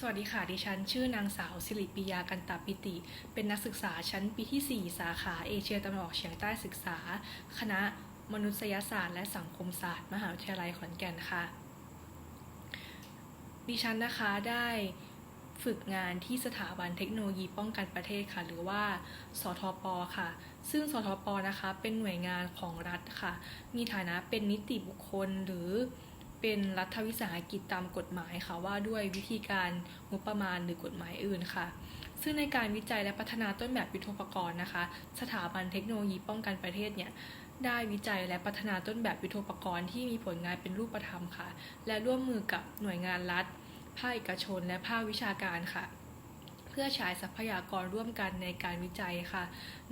สวัสดีค่ะ ดิฉัน ชื่อนางสาวสิริปิยากันตาปิติ เป็นนักศึกษาชั้นปีที่ 4 สาขาเอเชียตะวันออกเฉียงใต้ศึกษา คณะมนุษยศาสตร์และสังคมศาสตร์ มหาวิทยาลัยขอนแก่นค่ะ ดิฉันนะคะได้ฝึกงานที่สถาบันเทคโนโลยีป้องกันประเทศค่ะ หรือว่า สทป ค่ะ ซึ่งสทป นะคะ เป็นหน่วยงานของรัฐค่ะ มีฐานะเป็นนิติบุคคลหรือ เป็นรัฐวิสาหกิจตามกฎหมายค่ะว่าด้วยวิธีการงบประมาณหรือกฎหมายอื่นค่ะ ซึ่งในการวิจัยและพัฒนาต้นแบบยุทโธปกรณ์นะคะ สถาบันเทคโนโลยีป้องกันประเทศเนี่ยได้วิจัยและพัฒนาต้นแบบยุทโธปกรณ์ที่มีผลงานเป็นรูปธรรมค่ะ และร่วมมือกับหน่วยงานรัฐ ภาคเอกชน และภาควิชาการค่ะ พื่อใช้ทรัพยากรร่วมกันในการวิจัยค่ะ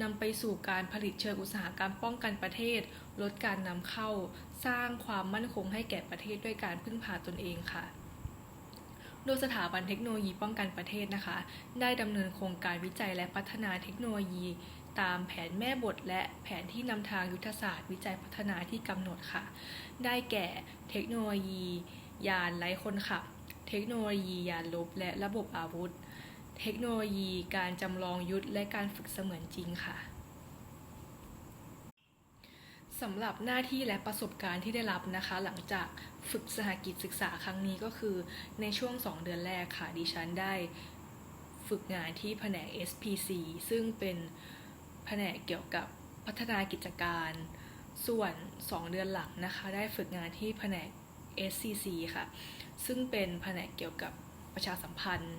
นำไปสู่การผลิตเชิงอุตสาหกรรมป้องกันประเทศ ลดการนำเข้า สร้างความมั่นคงให้แก่ประเทศด้วยการพึ่งพาตนเองค่ะโดยสถาบันเทคโนโลยีป้องกันประเทศนะคะ ได้ดำเนินโครงการวิจัยและพัฒนาเทคโนโลยี ตามแผนแม่บทและแผนที่นำทางยุทธศาสตร์ วิจัยพัฒนาที่กำหนดค่ะ ได้แก่เทคโนโลยี ยานไร้คนขับ เทคโนโลยียานลบและระบบอาวุธ เทคโนโลยีการจำลองยุทธและการฝึกเสมือนจริงค่ะสำหรับหน้าที่และประสบการณ์ที่ได้รับนะคะ หลังจากฝึกสหกิจศึกษาครั้งนี้ก็คือในช่วง 2 เดือนแรกค่ะดิฉันได้ฝึกงานที่แผนก SPC ซึ่งเป็นแผนกเกี่ยวกับพัฒนากิจการ ส่วน 2 เดือนหลังนะคะ ได้ฝึกงานที่แผนก SCC ค่ะ ซึ่งเป็นแผนกเกี่ยวกับประชาสัมพันธ์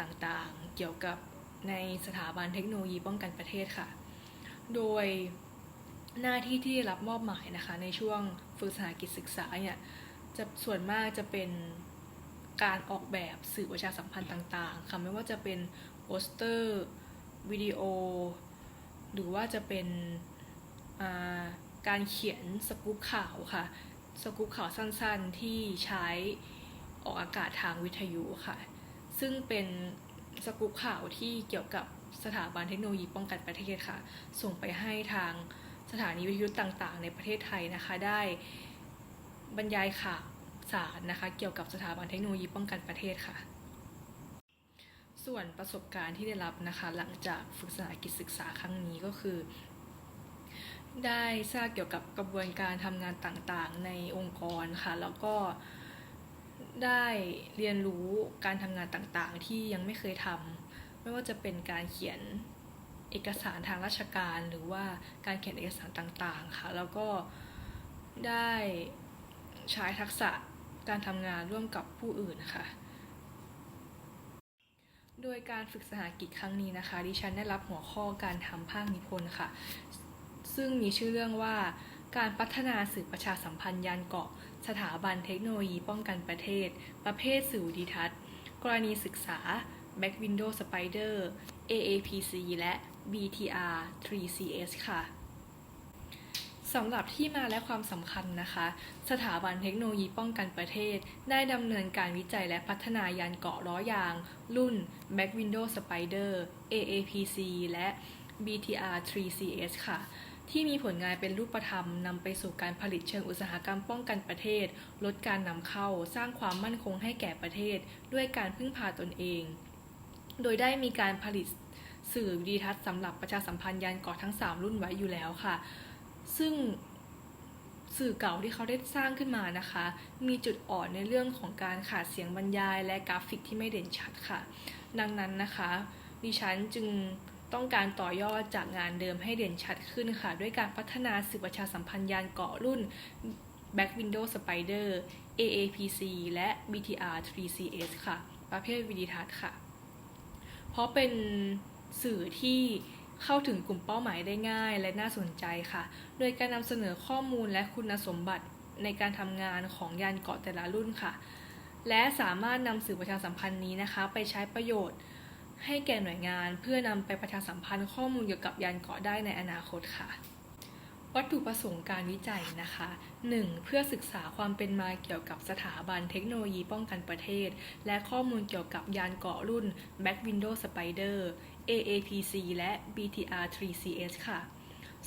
ต่างๆ เกี่ยวกับในสถาบันเทคโนโลยีป้องกันประเทศค่ะ โดยหน้าที่ที่รับมอบหมายนะคะในช่วงฝึกสหกิจศึกษาเนี่ยจะส่วนมากจะเป็นการออกแบบสื่อประชาสัมพันธ์ต่างๆค่ะไม่ว่าจะเป็นโปสเตอร์วิดีโอ หรือว่าจะเป็นการเขียนสกู๊ปข่าวค่ะ สกู๊ปข่าวสั้นๆที่ใช้ออกอากาศทางวิทยุค่ะ ซึ่งเป็นสกู๊ปข่าวที่เกี่ยวกับสถาบันเทคโนโลยีป้องกันประเทศค่ะ ส่งไปให้ทางสถานีวิทยุต่างๆ ในประเทศไทยนะคะ ได้บรรยายข่าวสารนะคะ เกี่ยวกับสถาบันเทคโนโลยีป้องกันประเทศค่ะ ส่วนประสบการณ์ที่ได้รับนะคะ หลังจากฝึกษากิจศึกษาครั้งนี้ก็คือ ได้ทราบเกี่ยวกับกระบวนการทำงานต่างๆ ในองค์กรค่ะ แล้วก็ ได้เรียนรู้การทำงานต่างๆ ที่ยังไม่เคยทำไม่ว่าจะเป็นการเขียนเอกสารทางราชการหรือว่าการเขียนเอกสารต่างๆค่ะ แล้วก็ได้ใช้ทักษะการทำงานร่วมกับผู้อื่นค่ะ โดยการฝึกสหกิจครั้งนี้นะคะ ดิฉันได้รับหัวข้อการทำภาคนิพนธ์ค่ะ ซึ่งมีชื่อเรื่องว่าการพัฒนาสื่อประชาสัมพันธ์ยานเกาะ สถาบันเทคโนโลยีป้องกันประเทศ ประเภทสื่อดิทัศน์ กรณีศึกษา Back Window Spider AAPC และ BTR 3CS ค่ะสำหรับที่มาและความสำคัญนะคะ สถาบันเทคโนโลยีป้องกันประเทศ ได้ดำเนินการวิจัยและพัฒนายานเกาะล้อยาง รุ่น Back Window Spider AAPC และ BTR 3CS ค่ะ ที่มีผลงานเป็นรูปธรรมนำไปสู่การผลิตเชิงอุตสาหกรรมป้องกันประเทศ ลดการนำเข้า สร้างความมั่นคงให้แก่ประเทศ ด้วยการพึ่งพาตนเอง โดยได้มีการผลิตสื่อดีทัศน์สำหรับประชาสัมพันธ์ยานเกาะทั้ง 3 รุ่นไว้อยู่แล้วค่ะ ซึ่งสื่อเก่าที่เขาได้สร้างขึ้นมานะคะ มีจุดอ่อนในเรื่องของการขาดเสียงบรรยาย และกราฟิกที่ไม่เด่นชัดค่ะ ดังนั้นนะคะ ดิฉันจึง ต้องการต่อยอดจากงานเดิมให้เด่นชัดขึ้นค่ะ ด้วยการพัฒนาสื่อประชาสัมพันธ์ยานเกาะรุ่น Back Window Spider AAPC และ BTR 3CS ค่ะ ประเภทวิดีทัศน์ค่ะ เพราะเป็นสื่อที่เข้าถึงกลุ่มเป้าหมายได้ง่ายและน่าสนใจค่ะ โดยการนำเสนอข้อมูลและคุณสมบัติในการทำงานของยานเกาะแต่ละรุ่นค่ะ และสามารถนำสื่อประชาสัมพันธ์นี้นะคะ ไปใช้ประโยชน์ ให้แก่หน่วยงานเพื่อนำไปประชาสัมพันธ์ข้อมูลเกี่ยวกับยานเกาะได้ในอนาคตค่ะ วัตถุประสงค์การวิจัยนะคะ 1. เพื่อศึกษาความเป็นมาเกี่ยวกับสถาบันเทคโนโลยีป้องกันประเทศ และข้อมูลเกี่ยวกับยานเกาะรุ่น Back Window Spider AAPC และ BTR 3CS ค่ะ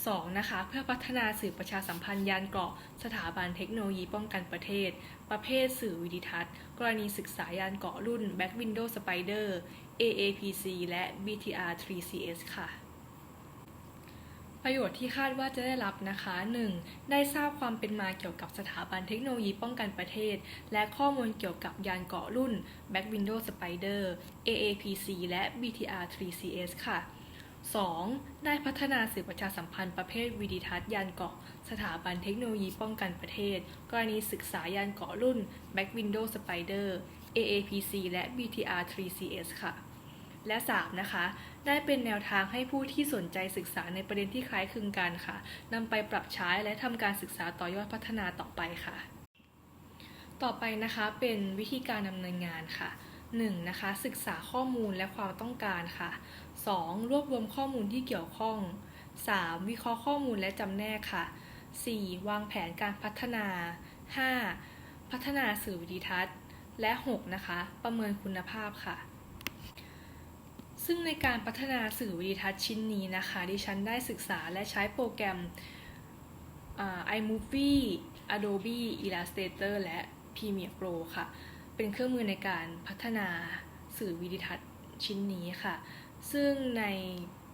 2. นะคะเพื่อพัฒนาสื่อประชาสัมพันธ์ยานเกราะ สถาบันเทคโนโลยีป้องกันประเทศ ประเภทสื่อวิดิทัศน์ กรณีศึกษายานเกราะรุ่น Back Window Spider AAPC และ BTR 3CS ค่ะ ประโยชน์ที่คาดว่าจะได้รับนะคะ 1. ได้ทราบความเป็นมาเกี่ยวกับสถาบันเทคโนโลยีป้องกันประเทศ และข้อมูลเกี่ยวกับยานเกาะรุ่น Back Window Spider AAPC และ BTR 3CS ค่ะ 2. ได้พัฒนาสื่อประชาสัมพันธ์ประเภทวิดิทัศน์ยานเกาะ สถาบันเทคโนโลยีป้องกันประเทศ กรณีศึกษายานเกาะรุ่น Back Window Spider AAPC และ BTR 3CS ค่ะ และ 3. นะคะ ได้เป็นแนวทางให้ผู้ที่สนใจศึกษาในประเด็นที่คล้ายคลึงกันค่ะนำไปปรับใช้และทำการศึกษาต่อยอดพัฒนาต่อไปค่ะ ต่อไปนะคะเป็นวิธีการดำเนินงานค่ะ 1. นะคะศึกษาข้อมูลและความต้องการค่ะ 2. รวบรวมข้อมูลที่เกี่ยวข้อง 3. วิเคราะห์ข้อมูลและจำแนกค่ะ 4. วางแผนการพัฒนา 5. พัฒนาสื่อวิดิทัศน์ และ 6. นะคะ ประเมินคุณภาพค่ะ ซึ่งในการพัฒนาสื่อวิดิทัศน์ชิ้นนี้นะคะ ดิฉันได้ศึกษาและใช้โปรแกรมอ่า iMovie Adobe Illustrator และ Premiere Pro ค่ะ เป็นเครื่องมือในการพัฒนาสื่อวิดิทัศน์ชิ้นนี้ค่ะ ซึ่งใน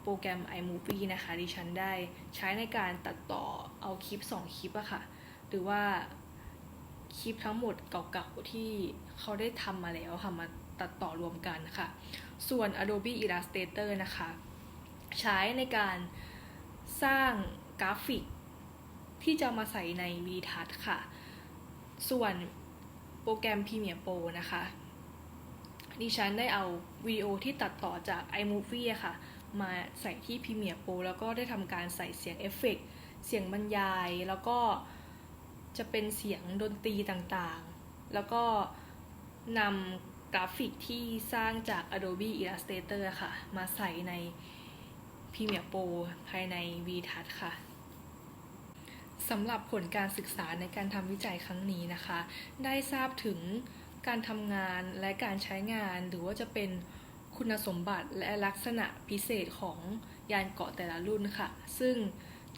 โปรแกรม iMovie นะคะดิฉันได้ใช้ในการตัดต่อเอาคลิป 2 คลิปอะค่ะ หรือว่าคลิปทั้งหมดเก่าๆที่เขาได้ทำมาแล้วค่ะ มาตัดต่อรวมกันค่ะ ส่วน Adobe Illustrator นะคะ ใช้ในการสร้างกราฟิกที่จะมาใส่ในวีทัศค่ะ ส่วน โปรแกรม Premiere Pro นะคะ ดิฉันได้เอาวิดีโอที่ตัดต่อจาก iMovie ค่ะ มาใส่ที่ Premiere Pro แล้วก็ได้ทำการใส่เสียงเอฟเฟกต์เสียงบรรยาย แล้วก็จะเป็นเสียงดนตรีต่างๆ แล้วก็นำกราฟิกที่สร้างจาก Adobe Illustrator ค่ะ มาใส่ใน Premiere Pro ภายใน VTouch ค่ะ สำหรับผลการศึกษาในการทำวิจัยครั้งนี้นะคะ ได้ทราบถึงการทำงานและการใช้งาน หรือว่าจะเป็นคุณสมบัติและลักษณะพิเศษของยานเกาะแต่ละรุ่นค่ะ ซึ่ง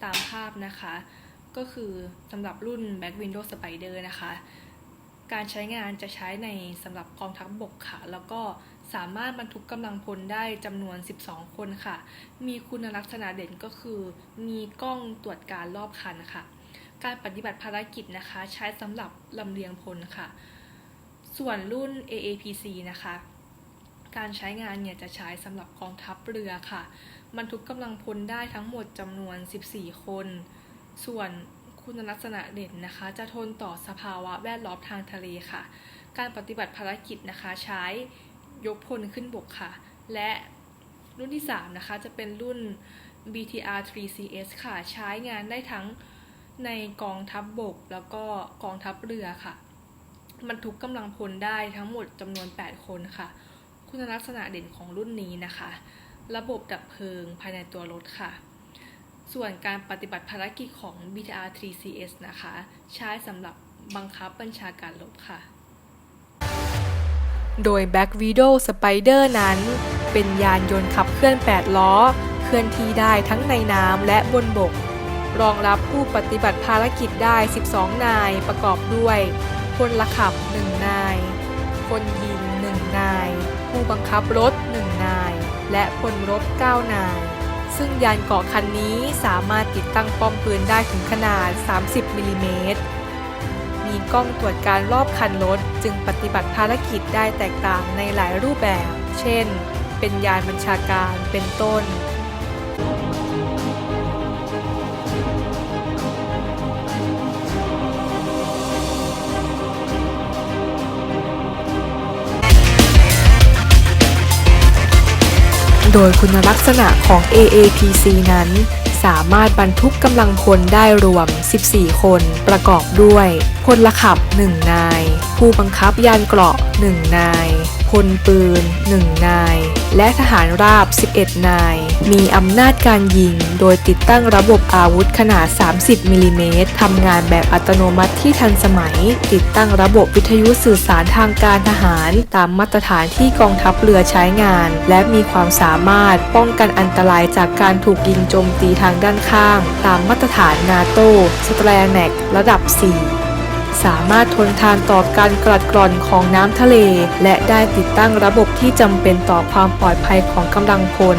ตามภาพนะคะ ก็คือสำหรับรุ่น Back Window Spider นะคะ การใช้งานจะใช้ในสำหรับกองทัพบบกค่ะ แล้วก็ สามารถบรรทุกกำลังพลได้จำนวน 12 คนค่ะ มีคุณลักษณะเด่นก็คือ มีกล้องตรวจการรอบคันค่ะ การปฏิบัติภารกิจนะคะ ใช้สำหรับลำเลียงพลค่ะ ส่วนรุ่น AAPC นะคะ การใช้งานเนี่ยจะใช้สำหรับกองทัพเรือค่ะ บรรทุกกำลังพลได้ทั้งหมดจำนวน 14 คน ส่วนคุณลักษณะเด่นนะคะ จะทนต่อสภาวะแวดล้อมทางทะเลค่ะ การปฏิบัติภารกิจนะคะใช้ ยกพลขึ้นบกค่ะ และรุ่นที่ 3 นะคะ จะเป็นรุ่น BTR 3CS ค่ะ ใช้งานได้ทั้งในกองทัพบบก แล้วก็กองทัพเรือค่ะบรรทุกกำลังพลได้ทั้งหมดจำนวน 8 คนค่ะ คุณลักษณะเด่นของรุ่นนี้นะคะ ระบบดับเพลิงภายในตัวรถค่ะ ส่วนการปฏิบัติภารกิจของ BTR 3CS นะคะ ใช้สำหรับบังคับบัญชาการรบค่ะ โดย Back Widow Spider นั้น เป็นยานยนต์ขับเคลื่อน 8 ล้อ เคลื่อนที่ได้ทั้งในน้ำและบนบก รองรับผู้ปฏิบัติภารกิจได้ 12 นายประกอบด้วยพลขับ 1 นาย คนยิง 1 นาย ผู้บังคับรถ 1 นาย และพลรบ 9 นาย ซึ่งยานเกาะคันนี้สามารถติดตั้งป้อมปืนได้ถึงขนาด 30มิลลิเมตร กล้องตรวจการรอบคันรถ จึงปฏิบัติภารกิจได้แตกต่างในหลายรูปแบบ เช่น เป็นยานบัญชาการเป็นต้นโดยคุณลักษณะของ AAPC นั้น สามารถบรรทุกกำลังพลได้รวม 14 คน ประกอบด้วย พลขับ 1 นาย ผู้บังคับยานเกราะ 1 นาย พลปืน 1 นาย และทหารราบ 11 นาย มีอำนาจการยิง โดยติดตั้งระบบอาวุธขนาด 30 มิลลิเมตรทำงานแบบอัตโนมัติที่ทันสมัย ติดตั้งระบบวิทยุสื่อสารทางการทหาร ตามมาตรฐานที่กองทัพเรือใช้งาน และมีความสามารถป้องกันอันตรายจากการถูกยิงโจมตีทางด้านข้าง ตามมาตรฐานนาโตสแตรแนกระดับ 4 สามารถทนทานต่อการกรัดกร่อนของน้ำทะเล และได้ติดตั้งระบบที่จำเป็นต่อความปลอดภัยของกำลังพล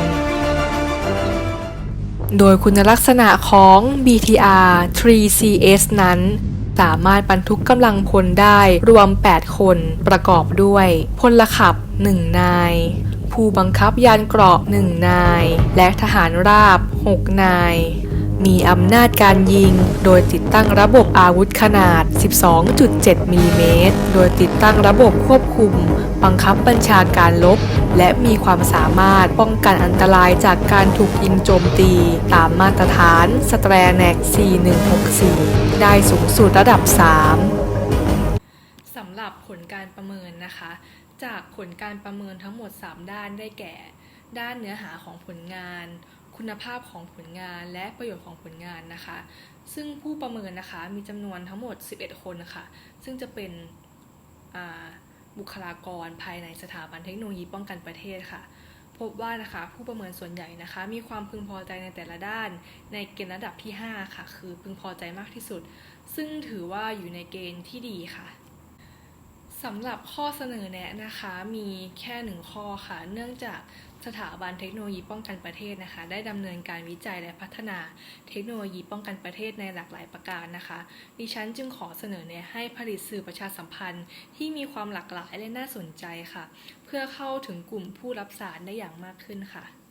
โดยคุณลักษณะของ BTR 3CS นั้น สามารถบรรทุกกำลังพลได้รวม 8 คนประกอบด้วยพลขับ 1 นาย ผู้บังคับยานเกราะ 1 นาย และทหารราบ 6 นาย มีอำนาจการยิง โดยติดตั้งระบบอาวุธขนาด 12.7 มิลลิเมตร โดยติดตั้งระบบควบคุม บังคับบัญชาการลบ และมีความสามารถป้องกันอันตรายจากการถูกยิงโจมตี ตามมาตรฐานสแตรแนก4164 ได้สูงสุดระดับ 3 สำหรับผลการประเมินนะคะ จากผลการประเมินทั้งหมด 3 ด้านได้แก่ ด้านเนื้อหาของผลงาน คุณภาพของผลงานและประโยชน์ของผลงานนะคะ ซึ่งผู้ประเมินนะคะมีจำนวนทั้งหมด 11 คนนะคะซึ่งจะเป็นบุคลากรภายในสถาบันเทคโนโลยีป้องกันประเทศค่ะ พบว่านะคะผู้ประเมินส่วนใหญ่นะคะ มีความพึงพอใจในแต่ละด้าน ในเกณฑ์ระดับที่ 5 ค่ะ คือพึงพอใจมากที่สุด ซึ่งถือว่าอยู่ในเกณฑ์ที่ดีค่ะ สำหรับข้อเสนอแนะนะคะมีแค่หนึ่งข้อค่ะ เนื่องจากสถาบันเทคโนโลยีป้องกันประเทศนะคะ ได้ดำเนินการวิจัยและพัฒนาเทคโนโลยีป้องกันประเทศในหลากหลายประการนะคะ ดิฉันจึงขอเสนอแนะให้ผลิตสื่อประชาสัมพันธ์ ที่มีความหลากหลายและน่าสนใจค่ะ เพื่อเข้าถึงกลุ่มผู้รับสารได้อย่างมากขึ้นค่ะ